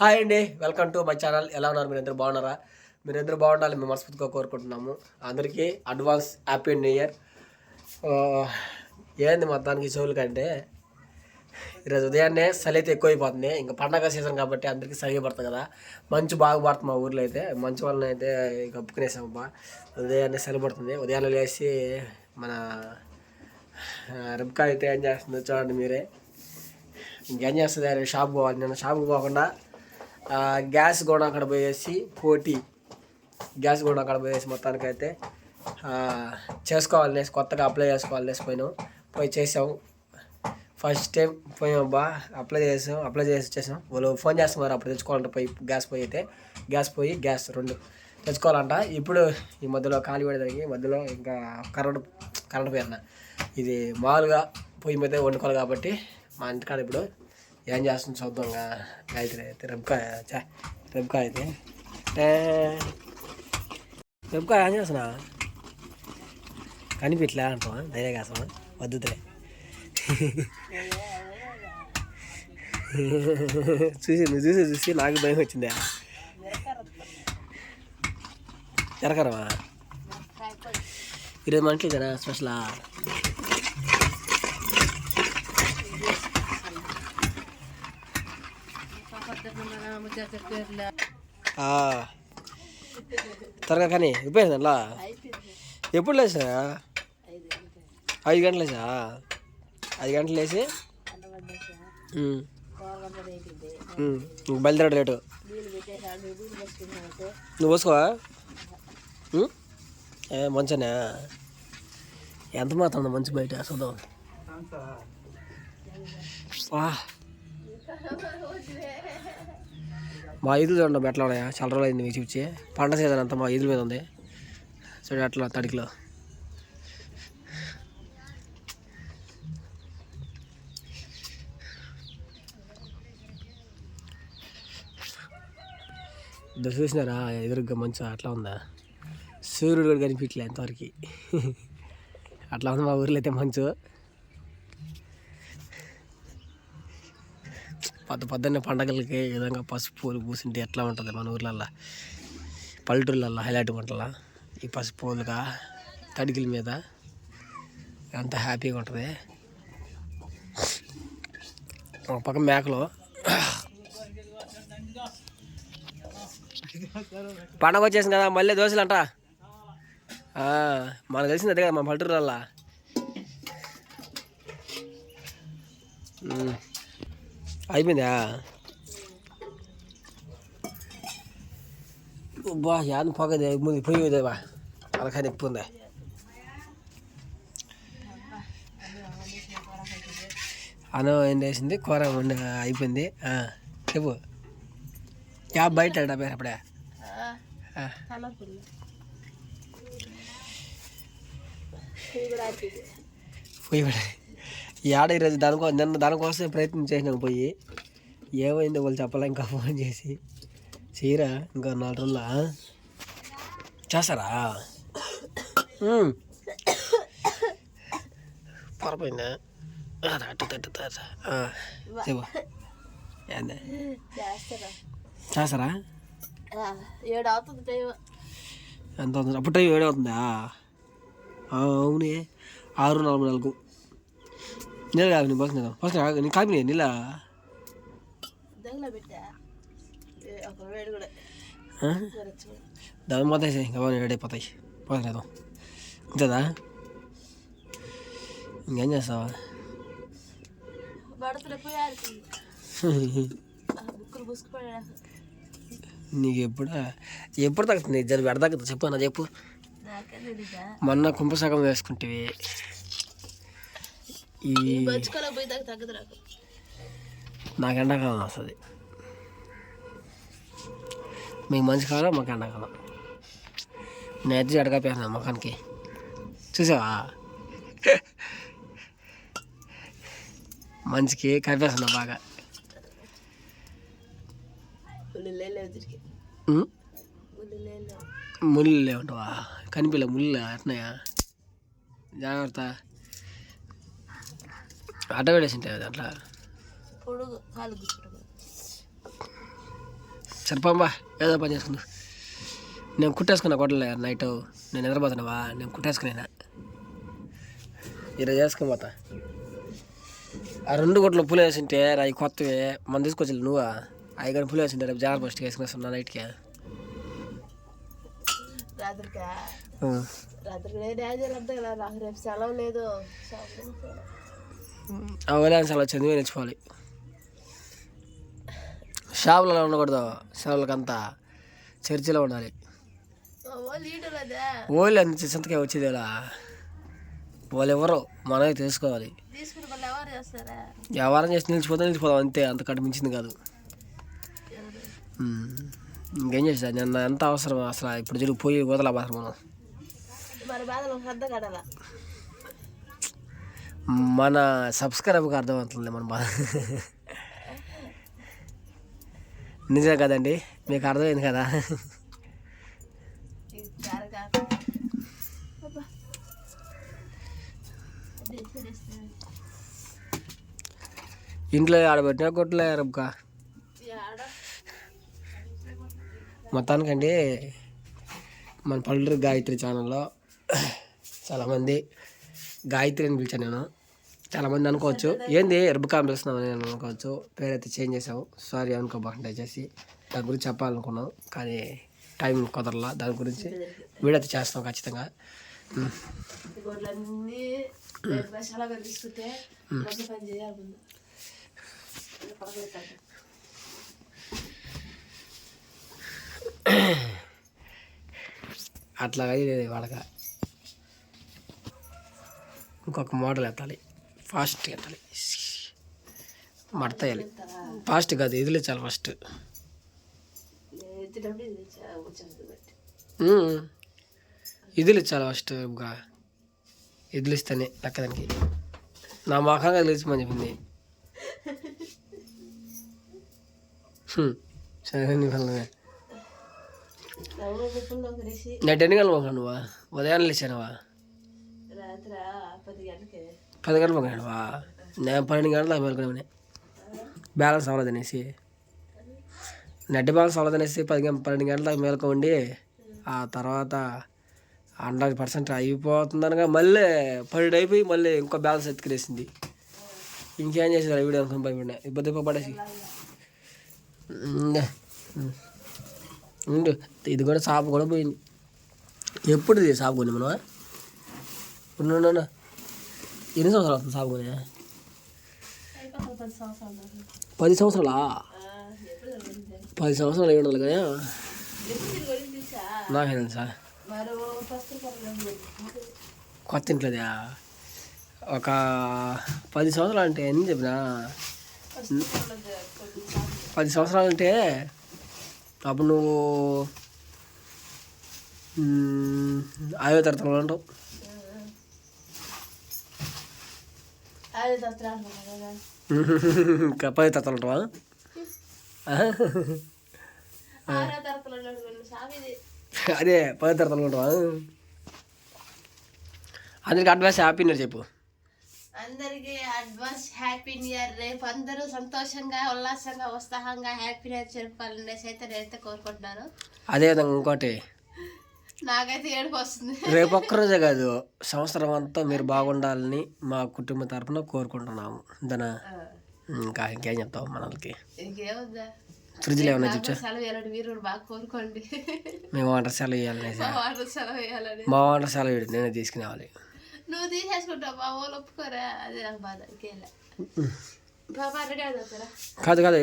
Hi అండి welcome to my channel. ఎలా ఉన్నారు? మీరు అందరూ బాగున్నారా? మీరు అందరూ బాగుండాలి మేము మనస్ఫూర్తిగా కోరుకుంటున్నాము. అందరికీ అడ్వాన్స్ హ్యాపీ న్యూ ఇయర్. ఏంది మొత్తానికి చెవులు కంటే? ఈరోజు ఉదయాన్నే చలి అయితే ఎక్కువైపోతుంది. ఇంకా పండగ సీజన్ కాబట్టి అందరికీ చలి పడుతుంది కదా. మంచు బాగా పడుతుంది మా ఊర్లో అయితే. మంచు వలన అయితే కప్పుకునేసాము ఉదయాన్నే చలి పడుతుంది. ఉదయాన్నే లేచి మన రిబ్కా అయితే ఏం చేస్తుందో చూడండి మీరే. ఇంకేం చేస్తుంది? షాప్ పోవాలి. నేను షాప్కి పోకుండా గ్యాస్ కూడా అక్కడ పోయేసి పోటీ. గ్యాస్ కూడా అక్కడ పోయేసి మొత్తానికైతే చేసుకోవాలి చేసుకోవాలనేసి కొత్తగా అప్లై చేసుకోవాలనేసి పోయినాం. పోయి చేసాం. ఫస్ట్ టైం పోయాం బా. అప్లై చేసాం అప్లై చేసి వచ్చేసాం. వాళ్ళు ఫోన్ చేస్తున్నారు అప్పుడు తెచ్చుకోవాలంట పోయి గ్యాస్ పోయి అయితే. గ్యాస్ పోయి గ్యాస్ రెండు తెచ్చుకోవాలంట. ఇప్పుడు ఈ మధ్యలో ఖాళీ పడేదానికి మధ్యలో ఇంకా కరెంట్ కరెంట్ పోయిన ఇది మామూలుగా పొయ్యి మీద వండుకోవాలి కాబట్టి మా ఇంటికాడ ఇప్పుడు ఏం చేస్తుంది చూద్దాం గాయత్రి అయితే రెబ్కాయ చా రెబ్కాయ అయితే. టే. రెబ్కాయ ఏం చేస్తున్నా? కనిపించలే అంటావా? ధైర్య కాసమా వద్దులే చూసి నువ్వు చూసి చూసి నాకు భయం వచ్చిందా. జరగరమా ఈరోజు మంటలు జనా స్పెషలా ఆ. త్వరగా కానీ అయిపోయింది అలా ఎప్పుడు లేచా ఐదు గంటలు లేచా ఐదు గంటలు లేచి? బయలుదేరాడు లేటు. నువ్వు పోసుకోవా? మంచనా? ఎంత మాత్రం ఉంది మంచి బయట చూద్దాం. వా. మా ఈదులు చూడండి ఎట్లా ఉన్నాయా? చాలా రోజులు అయింది మీకు చూపించి. పంట సీజన్ అంతా మా ఈదుల మీద ఉంది. చూడండి అట్లా తడికిలో. ఇద్దరు చూసినారా? ఎదురుగా మంచు అట్లా ఉందా? సూర్యుడు కూడా కనిపించలే ఎంతవరకు అట్లా ఉంది మా ఊర్లో అయితే మంచు. పొద్దు పొద్దున్నే పండగలకి ఈ విధంగా పసుపు పూలు పూసింటే ఎట్లా ఉంటుంది మన ఊర్లల్లో? పల్లెటూర్లల్లో హైలైట్ వంటల ఈ పసుపులుగా తడికిల మీద ఎంత హ్యాపీగా ఉంటుంది? ఒక పక్క మేకలు. పండగ వచ్చేసింది కదా మళ్ళీ దోశలు అంట మనకు తెలిసింది అదే కదా మా పల్లెటూరులల్లా. అయిపోయిందా? బా యాదం పొగదే ముందు పోయేదే బా. అలకాయ నొప్పి ఉందా? అన్నం ఏం చేసింది? కూర అయిపోయింది. చెప్పు. క్యాబ్ బయట డబ్బా అప్పుడే. పోయి పడే. ఈ ఆడ ఈరోజు దానికో నిన్న దానికోసం ప్రయత్నం చేసినాం పోయి. ఏమైందో వాళ్ళు చెప్పాలా ఇంకా ఫోన్ చేసి. చేయరా ఇంకా నాలుగు రోజుల? చేస్తారా. పొరపోయిందా? అటు చెప్పు. ఏంది? చేస్తారా? ఏడు అవుతుంది టైం. ఎంత అవుతుంది? అప్పుడు టైం ఏడు అవుతుందా ఆ, అవునే. ఆరు నలభై నాలుగు. నీళ్ళు కాదు నేను ఫస్ట్ నీ కాపీ నీళ్ళ వేడు కూడా సరే దాని ఇంకా రెడీ అయిపోతాయి పోతలేదు అంతేదా ఇంకేం చేస్తావా నీకు ఎప్పుడు ఎప్పుడు తగ్గుతుంది జర ఎడ తగ్గుతుంది చెప్పు నా చెప్పు మొన్న కుంభసగం వేసుకుంటేవి ఈ నాకు. ఎండాకాలం వస్తుంది. మీకు మంచి కాలం మాకు ఎండాకాలం. నేను ఎడగా పేరున్నా ముఖానికి. చూసావా? మంచికి కనిపిస్తున్నా బాగా. ముళ్ళు లేవుంటావా కనిపిలే ముళ్ళు అట్నాయా? జాగ్రత్త. అడ్డ పెట్టేసి ఉంటాయి అట్లా సరిపోమ్మా ఏదో పని చేసుకున్నా నేను కుట్టేసుకున్నా కొట్టలే నైట్ నేను నిద్రపోతున్నావా? నేను కుట్టేసుకునేనా? ఈరోజు చేసుకుని పోతా. ఆ రెండు గుట్లు పులి వేసింటే అవి కొత్తవి మనం తీసుకొచ్చి నువ్వా? అవి కానీ పులి వేసింటే రేపు జాగ్రత్త ఫస్ట్ వేసుకునేస్తున్నా నైట్కి. రాత్రికా? నాకు రేపు సెలవు లేదు. సెలవు అలా చదివి నేర్చుకోవాలి. షాపులలో ఉండకూడదు. సెలవులకి అంతా చర్చిలో ఉండాలి. ఓ ఓళ్ళు అంత సంతకే వచ్చేది ఇలా. వాళ్ళు ఎవరో మనమే తెలుసుకోవాలి. వ్యవహారం చేసి నిలిచిపోతే నిలిచిపోదాం అంతే అంత కనిపించింది కాదు. ఇంకేం చేసా నిన్న ఎంత అవసరం అసలు ఇప్పుడు తిరిగి పోయి వదలా బాధ మనం. మన సబ్స్క్రైబర్కి అర్థమవుతుంది మన బాధ. నిజమే కదండి? మీకు అర్థమైంది కదా? ఇంట్లో ఆడబెట్టినా కొట్టలే రబ్బకా మొత్తానికండి మన పల్లెటూరు గాయత్రి ఛానల్లో చాలామంది గాయత్రి అని పిలిచాను నేను. చాలామంది అనుకోవచ్చు. ఏంది ఎర్బకా పిలుస్తున్నావు అని నేను అనుకోవచ్చు. పేరైతే చేంజ్ చేసావు సారీ అనుకోబాకండి దయచేసి దాని గురించి చెప్పాలనుకున్నాం. కానీ టైం కుదరలా. దాని గురించి వీడియో అయితే చేస్తాం ఖచ్చితంగా. అట్లాగా ఇది వాళ్ళక ఇంకొక మోడల్ ఎత్తాలి. ఫాస్ట్ ఎత్తాలి మడత వేయాలి? ఫాస్ట్ కాదు ఇదిలే చాలా ఫస్ట్. నేను. ఇదిలు చాలా ఫస్ట్ ఇంకా ఇదిలు ఇస్తానే లెక్కదానికి. నా మొఖంగా తెలిసిమని చెప్పింది. సరే నీ వల్లనే నైట్ ఎన్ని గంటలు నువ్వా? ఉదయాన్నే లేచానవా? రాత్రి పది గంటలకి పది గంటలు నేను పన్నెండు గంటలు దాకా మేలుకునే బ్యాలెన్స్ అవ్వలేదు అనేసి. నెట్ బ్యాలెన్స్ అవ్వలేదనేసి పది గంట పన్నెండు గంటల దాకా మేలుకోండి. ఆ తర్వాత హండ్రెడ్ పర్సెంట్ అయిపోతుందనగా మళ్ళీ పన్నెండు అయిపోయి మళ్ళీ ఇంకో బ్యాలెన్స్ ఎత్తుకునేసింది. ఇంకేం చేసేది వీడియో అనుకుని భయపడినా ఇబ్బంది పడేసి. ఉండు. ఇది కూడా షాప్ కూడా పోయింది. ఎప్పుడు ఇది షాప్ కొని మనం ఇప్పుడు ఎన్ని సంవత్సరాలు అవుతుంది షాప్ పది సంవత్సరాలు పది సంవత్సరాలా? పది సంవత్సరాలు అయ్యి ఉండాలి కదా? నాకే తెలుసా? కొత్త ఇంట్లోదా? ఒక పది సంవత్సరాలు అంటే ఎన్ని చెప్పినా? పది సంవత్సరాలు అంటే అప్పుడు నువ్వు మ్, ఐదో తరగతిలో ఉంటావు అదే దసరా అనుకున్నా కదా ఇంకా పది తరగతిలో ఉంటావా ఆరో తరగతిలో ఉన్నాడు వీళ్ళు సామిది అదే పది తరగతిలో ఉంటావా? అందరికి అడ్వాన్స్ హ్యాపీ ఇయర్ చెప్పు. అందరికి అడ్వాన్స్ హ్యాపీ ఇయర్ రేపు అందరూ సంతోషంగా ఉల్లాసంగా ఉత్సాహంగా హ్యాపీ ఇయర్ జరపాలని అయితే నేనైతే కోరుకుంటున్నాను. అదేవిధంగా ఇంకోటి. నాకైతే ఏడుపు వస్తుంది రేపు ఒక్కరోజే కాదు సంవత్సరం అంతా మీరు బాగుండాలని మా కుటుంబ తరపున కోరుకుంటున్నాము. దానా ఇంకా ఇంకేం చెప్తావు ఇంకేముందా ఫ్రిడ్జ్లో ఏమైనా సెలవు మీరు బాగా కోరుకోండి. మేము వంట సెలవు ఇవ్వాలని మా వాళ్ళు సెలవు ఇవ్వాలని మా వంట సెలవు నేనే తీసుకునేవాలి. నువ్వు తీసేసుకుంటావు మా వాళ్ళు ఒప్పుకోరా? అదే నాకు బాధ ఇంకేలా బాబా రెడీ అవుతారా? కాదు కాదు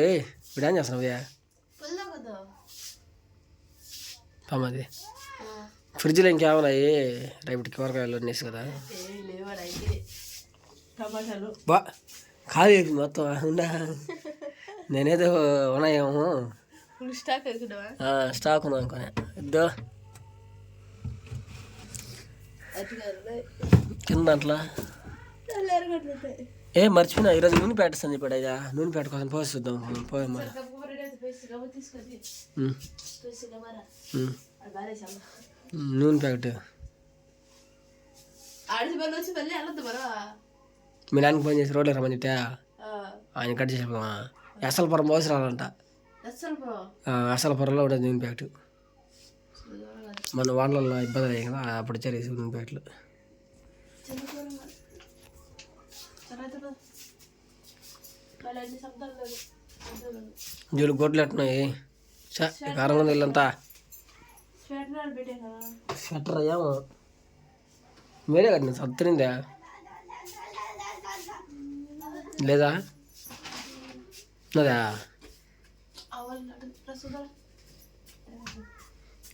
ఇప్పుడు ఏం చేస్తున్నావు ఇదే? ఫ్రిడ్జ్లో ఇంకేమన్నాయి రేపటి కూరగాయలు అనేసి కదా బా కాదు ఇది మొత్తం ఉండా నేనేదో ఉన్నాయేమో స్టాక్ ఉందా అనుకునే ఇద్దో. కింద అట్లా ఏ మర్చిపోయినా ఈరోజు నూనె పెట్టేస్తాను చెప్పాడు అయ్యా. నూనె పెట్ట కోసం పోసి చూద్దాం పోయి మరి. నూనె ప్యాకెట్. మీ నాన్నకి ఫోన్ చేసి రోడ్లు రమ్మని చెప్పా ఆయన కట్ చేసి అసలు పొరం పోసి రాలంట అసలు బ్రో ఆ, అసలు పొరలో ఉంటుంది నూనె ప్యాకెట్. మన వాళ్ళల్లో ఇబ్బంది అయ్యాయి కదా అప్పుడు చరేసి నూనె ప్యాకెట్లు. జూలు గొడ్లు ఎట్టున్నాయి కారం ఇల్లంతా. షట్టర్ అయ్యాము మీరే కట్టిన సత్తరిందా లేదా ప్రస్తుతం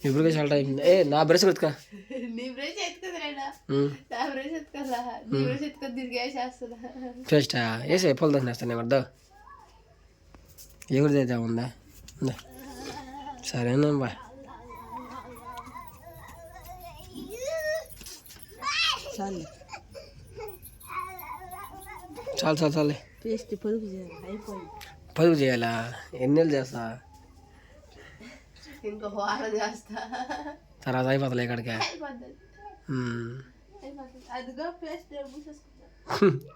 ఇప్పటికే చాలా టైం ఏ నా బ్రష్ కొట్టుకా నీ బ్రష్ ఎత్తుకుందిరా నా బ్రష్ ఎత్తుకోదా నీ బ్రష్ ఎత్తుకొని తిరిగేసేస్తున్నా ఫస్ట్ వేసే పొలం తినేస్తాను నేను అర్థం ఎవరిది అయితే ఉందా ఉందా సరేనా బా చాలు. చాలు చాలు పేస్ట్ పొదుపు చేయాలి అయిపోయింది. పదుపు చేయాలా? ఎన్ని నెలలు చేస్తా? ఇంకో వారం చేస్తా. తర్వాత అయిపోతలే ఇక్కడికే. అదిగో పేస్ట్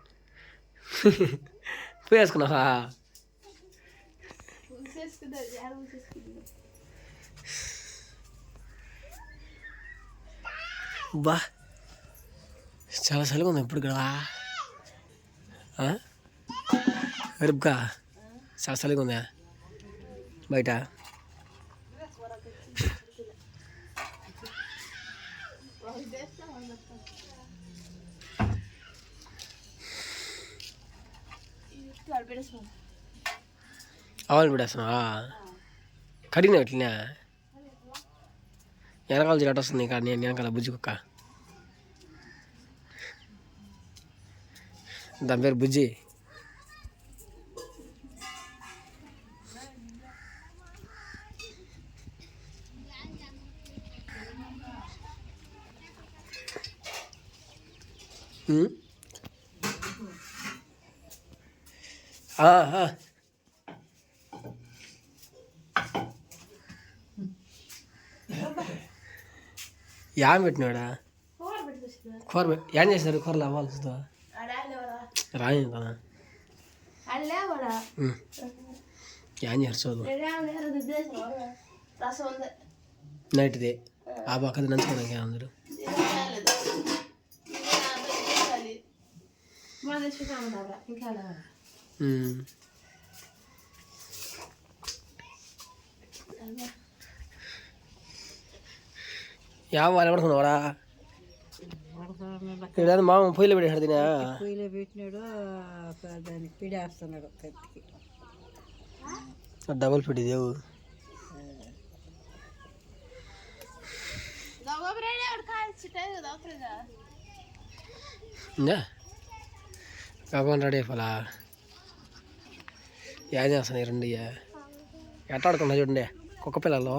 బా. చాలా చలిగా ఉంది ఇప్పుడు ఇక్కడ రుబ్కా చాలా చలిగా ఉందా బయట. ఆవులు పెట్టేస్తున్నావా? కడిగిన పెట్టినా వెనకాల జిరాట వస్తుంది ఇక్కడ నేను వెనకాల బుజ్జి కుక్క. దాని పేరు బుజ్జి. ఉమ్. ఆ, ఆ. యాం పెట్టినాడా? కూర ఏం చేశారు? కూరలు అవ్వాలి చూస్తా అడలేవడా ఏం ఉంది నైట్ది ఆ పక్కది నంచుకోవడానికి అందరూ. యా వాళ్ళు ఎవడుకున్నావాడా ఇక్కడ మామ పొయ్యిలో పెట్టాడు తినా. పొయ్యిలో పెట్టినాడు దానికి పిడేస్తున్నాడు కత్తికి డబుల్ పిడి దేవు కాకుండా రెడీ అయిపోలా? ఏం చేస్తాను రెండు ఎట్లా ఆడుకున్నా చూడండి కుక్క పిల్లలు.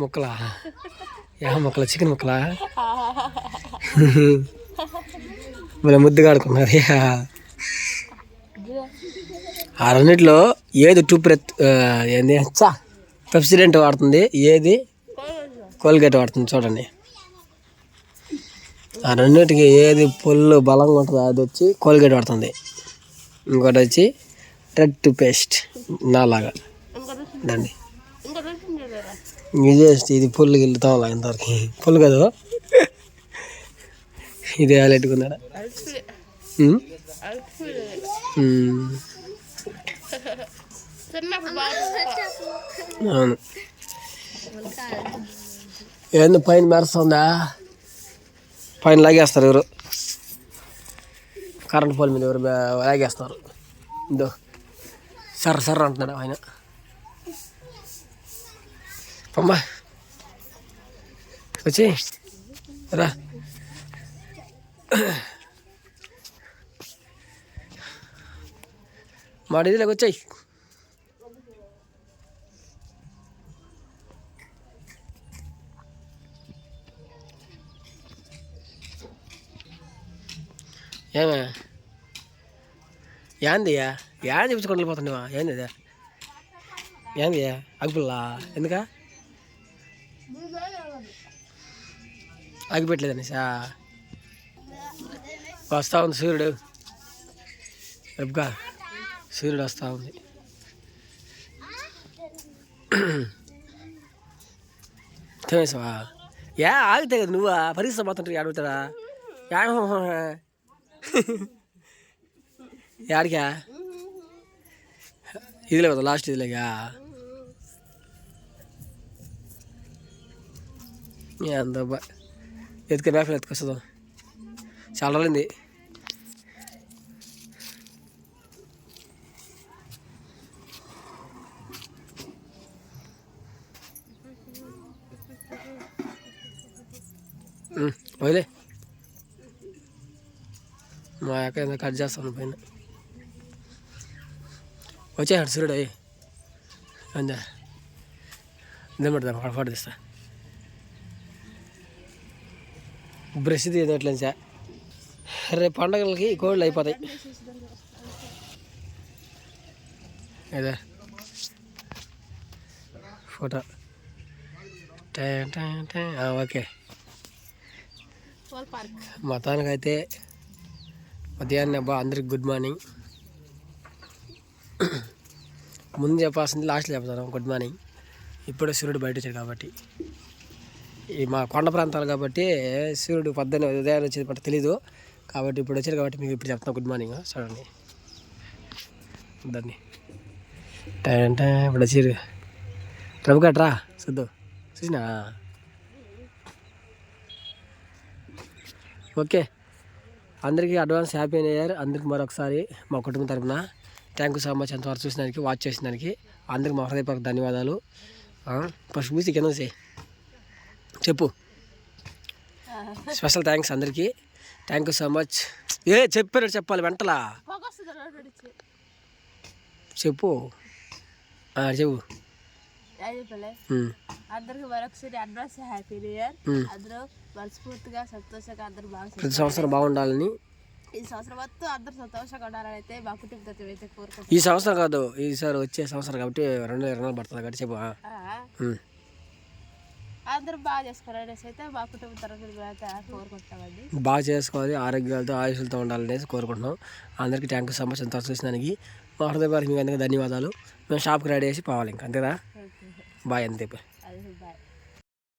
ముక్కలా యా ముక్కల చికెన్ ముక్కలా? మళ్ళీ ముద్దుగా ఆడుకున్నారు. ఆ రెండిట్లో ఏది టూ ప్రెత్ ఏంది? చా పెప్సిడెంట్ వాడుతుంది. ఏది? కోల్గేట్ వాడుతుంది చూడండి. ఆ రెండింటికి ఏది పొల్లు బలంగా ఉంటుందో అది వచ్చి కోల్గేట్ వాడుతుంది. ఇంకోటి వచ్చి రెడ్ టు పేస్ట్ నాలాగా. దండి ఇది ఇది పుల్లు గిల్లుతాం అలా ఇంతవరకు. పుల్లు కదా. ఇది అలెట్టుకున్నాడా. అవును. ఏంది పైన మెరుస్తుందా? పైన లాగేస్తారు ఎవరు? కరెంట్ పోల్ మీద ఎవరు లాగేస్తారు. ఇదో. సర్ర సర్ర అంటున్నాడు ఆయన. అమ్మా. వచ్చి రా. మాడిదిలోకి వచ్చాయి. ఏమే? ఏందియా ఏం చూపించుకొని వెళ్ళిపోతున్నావా? ఏంది ఇది? అగ్గుల్లా ఎందుకా? ఎందుకా ఆగిపెట్టలేదనేసా వస్తా ఉంది సూర్యుడు. రేపుగా సూర్యుడు వస్తూ ఉంది. తినేసావా? యా ఆగితే కదా నువ్వా పరీక్ష పోతుంటే అడుగుతాడా యాడికా? ఇదిలే కదా లాస్ట్ ఇదిలేగా? అందబ్బా ఎత్తుకు ఎత్తుక మేకలు ఎత్తుకొస్తుందో చాలా రోజులైంది. వదిలే. మా అక్క ఏదో కట్ చేస్తాను పైన. వచ్చేసాడు సూర్యుడు అయ్యి. అందా నిలబడదాం అక్కడ ఫోటో తీస్తా బ్రష్ తీయట్లే సార్. రేపు పండగలకి కోళ్ళు అయిపోతాయి. అదే ఫోటో. ఓకే పోల్ పార్క్ మొత్తానికైతే ఉదయాన్నే అబ్బా అందరికి గుడ్ మార్నింగ్. ముందు చెప్పాల్సింది లాస్ట్లో చెప్తాను. Good morning. ఇప్పుడే సూర్యుడు బయట వచ్చాడు కాబట్టి. ఈ మా కొండ ప్రాంతాలు కాబట్టి సూర్యుడు పొద్దున్న ఉదయం వచ్చేది పట్ల తెలీదు. కాబట్టి ఇప్పుడు వచ్చారు కాబట్టి మీకు ఇప్పుడు చెప్తాను గుడ్ మార్నింగ్ చూడండి. దాన్ని టైం ఇప్పుడు వచ్చారు. రవి కట్రా సిద్ధు. చూసినా ఓకే. అందరికీ అడ్వాన్స్ హ్యాపీ న్యూ ఇయర్. అందరికి మరొకసారి మా కుటుంబం తరపున. థ్యాంక్ యూ సో మచ్ అంతవరకు చూసినానికి వాచ్ చేసినానికి అందరికి మా హృదయపూర్వక ధన్యవాదాలు. ఫస్ట్ మూసి కింద చేయి చెప్పు. స్పెషల్ థ్యాంక్స్ అందరికీ. థ్యాంక్ యూ సో మచ్ ఏ చెప్పారు చెప్పాలి వెంటలా. చెప్పు. చెప్పు. చెప్పలే ఉమ్, అందరికి మరొకసారి అడ్వాన్స్ హ్యాపీ న్యూ ఇయర్ ఉమ్. అందరూ మనస్ఫూర్తిగా సంతోషంగా అందరూ బాగా ప్రతి సంవత్సరం బాగుండాలని. ఈ సంవత్సరం మొత్తం అందరూ సంతోషంగా ఉండాలని అయితే మా కుటుంబ తత్వం అయితే కోరుకుంటున్నాం. ఈ సంవత్సరం కాదు ఈసారి వచ్చే సంవత్సరం కాబట్టి రెండు ఇరవై నాలుగు పడుతుంది కాబట్టి చెప్పు. అందరూ బాగా చేసుకోవాలనేసి అయితే మా కుటుంబ తరఫున అయితే కోరుకుంటామండి బాగా చేసుకోవాలి ఆరోగ్యాలతో ఆయుషులతో ఉండాలనేసి కోరుకుంటున్నాం. అందరికీ థ్యాంక్ యూ సో మచ్ ఎంత చూసినానికి మా హృదయపూర్వక మీకు ధన్యవాదాలు. మేము షాప్కి రెడీ చేసి పోవాలి ఇంకా అంతేదా బాయ్ అంతే.